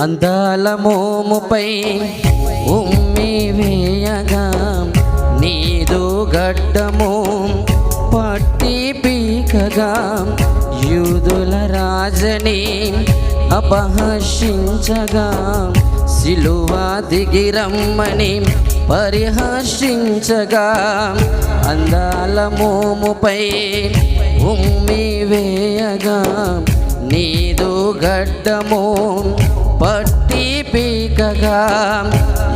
అందాల మోముపై ఉమ్మి వేయగా నీదు గడ్డము పట్టి పీకగా యూదుల రాజని అపహర్షించగా సిలువ దిగిరమ్మని పరిహర్షించగా అందాల మోముపై ఉమ్మి వేయగా నీదు గడ్డము పీకగా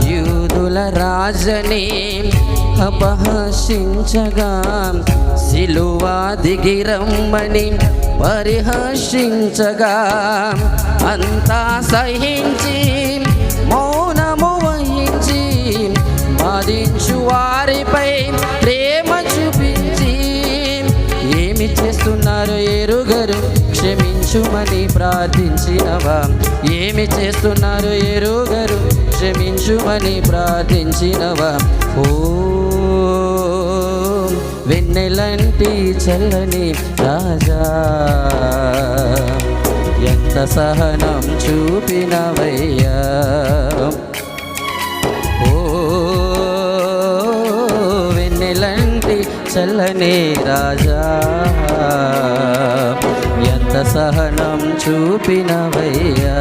యూదుల రాజని అపహసించగా సిలువ దిగిరమ్మని పరిహర్షించగా అంతా సహించి క్షమించుమని ప్రార్థించినవా? ఏమి చేస్తున్నారు ఎరుగరు క్షమించుమని ప్రార్థించినవా? ఓ వెన్నెలంటి చల్లని రాజా ఎంత సహనం చూపినవయ్యా. చల్లని రాజా. ఎంత సహనం చూపినవయ్యా.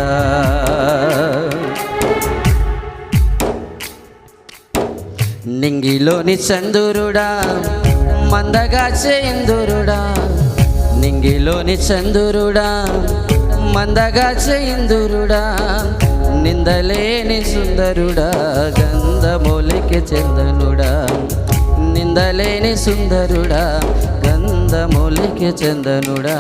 నింగిలోని చందురుడా మందగా చేయిందురుడా. నింగిలోని చందురుడా మందగా చేయిందురుడా. నిందలేని సుందరుడా గంధమూలికి చందనుడా. నిందలేని సుందరుడా గంధమూలికి చందనుడా.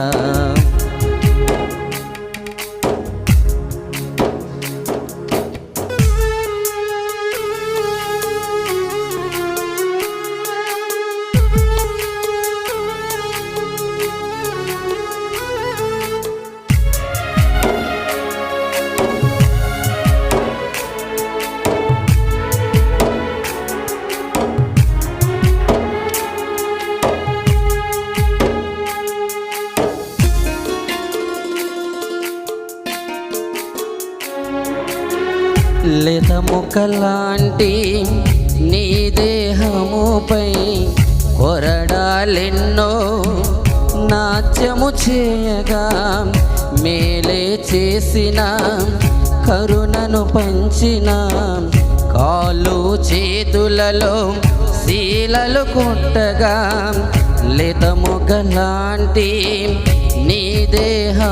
లేత ముక్కలాంటి నీ దేహముపై కొరడాలెన్నో నాట్యము చేయగా మేలే చేసిన కరుణను పంచిన కాలు చేతులలో శీలలు కొట్టగా లేత నీ దేహం